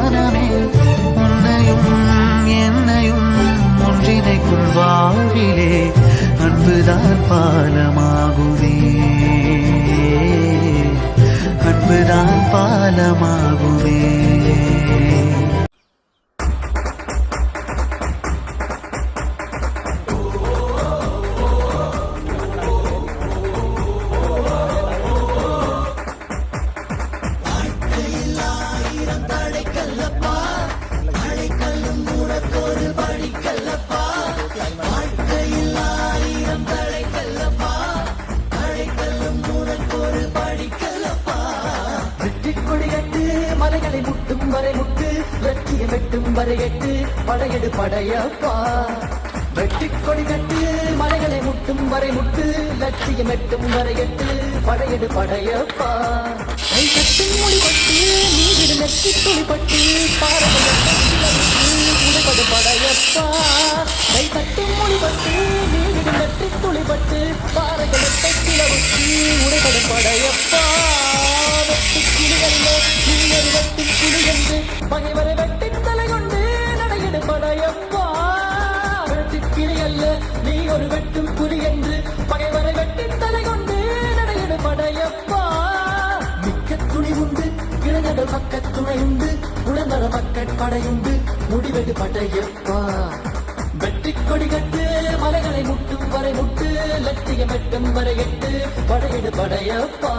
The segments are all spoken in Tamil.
நம்பு மனமே உன்னையும் என்னையும் ஒன்றிணைக்கும் வாழ்விலே அன்புதான் பாலமாகுமே. அன்புதான் பாலமா மலைகளை முட்டும் வரை முட்டு லட்சியம் வெட்டும் வரை எட்டு படையெடு படையப்பா. வெட்டி கொடி கட்டு மலைகளை முட்டும் வரை முட்டு லட்சியம் எட்டும் வரை எட்டு படையெடு படையப்பா. கை கட்டும் மொழிபட்டு நீவிடு நெற்றி துளிப்பட்டு உடைபடு படையப்பா. கை கட்டும் மொழிபட்டு நீவிடு நெற்றி துளிப்பட்டு பாறைகளை கிளவுக்கு உடைபடு படையப்பா. வெட்டி கிளியல்ல நீயொரு என்று பகைவரை வெட்டி தலை கொண்டு நடையிடு படையப்பா. வெட்டி கிளியல்ல நீ ஒரு வெட்டும் புலி என்று பகைவரை வெட்டி தலை கொண்டு நடையிடு படையப்பா. மிக்க துணி உண்டு இளைஞர்கள் பக்க துணையுண்டு உடனர மக்கட் படையுண்டு முடிவெடு படையப்பா. வெற்றி கொடி கட்டு மலைகளை முட்டும் வரை முட்டு லட்சியம் எட்டும் வரை எட்டு படையிடு படையப்பா.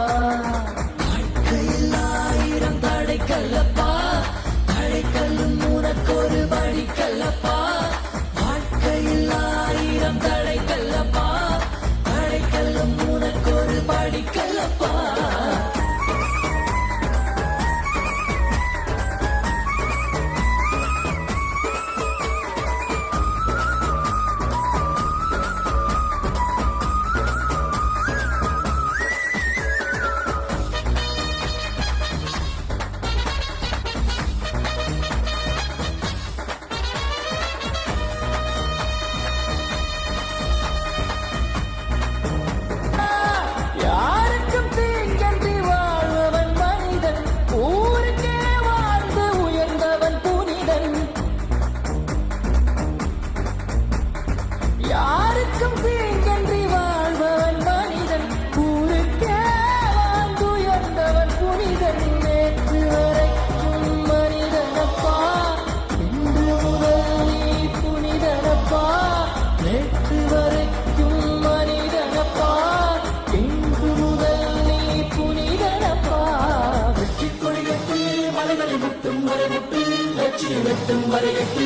லட்சியம் வெட்டும் வரை எட்டு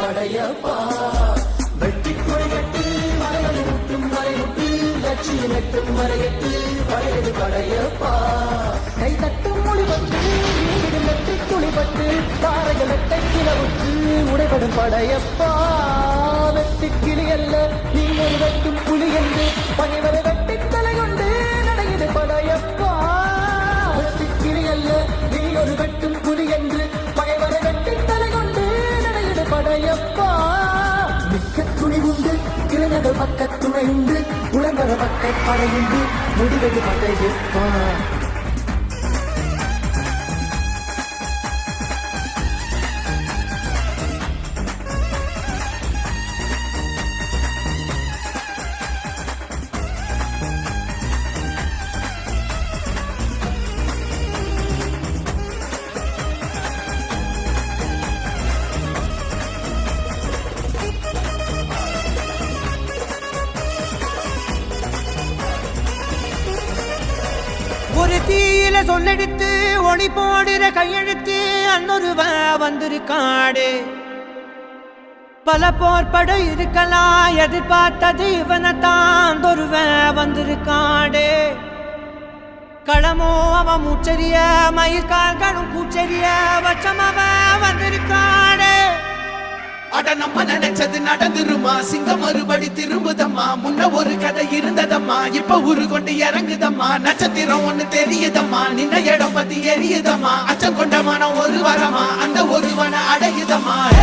படையப்பா வெற்றி கொடையட்டு மலைகளை முட்டும் வரை முட்டு லட்சியம் வெட்டும் வரையட்டு எட்டு படையப்பா கை தட்டும் முடிவட்டு வீடு வெட்டி துளிபட்டு தாரைகள் வெட்டை கிளவுக்கு உடைபடும் படையப்பா. வெட்டி கிளியல்ல நீ ஒரு வெட்டும் புலி என்று பணிவரை துணிவுண்டு துணி பக்க துணை உண்டு உளங்கர பக்க படையுண்டு முடிவது பட்டை இருப்பான் கையில சொல்லெடுத்து ஒளி போடுற கையெழுத்து அன்னொருவ வந்திருக்காடு. பல போர்பட இருக்கலாம் எதிர்பார்த்தது இவனைத்தான் ஒருவ வந்திருக்காடு. களமோ அவன் மூச்சரிய மயிர்கால்களும் பூச்செரிய வச்சு அச்சமாவ வந்திருக்காடு. அட நம்ம நினைச்சது நடந்துருமா? சிங்கம் மறுபடி திரும்புதம்மா? முன்ன ஒரு கதை இருந்ததம்மா? இப்ப உரு கொண்டு இறங்குதம்மா? நட்சத்திரம் ஒண்ணு தெரியுதம்மா? நின்ன இடம் பத்தி எரியுதம்மா? அச்சம் கொண்ட மனம் ஒரு வரமா? அந்த ஒருவனை அடையுதம்மா?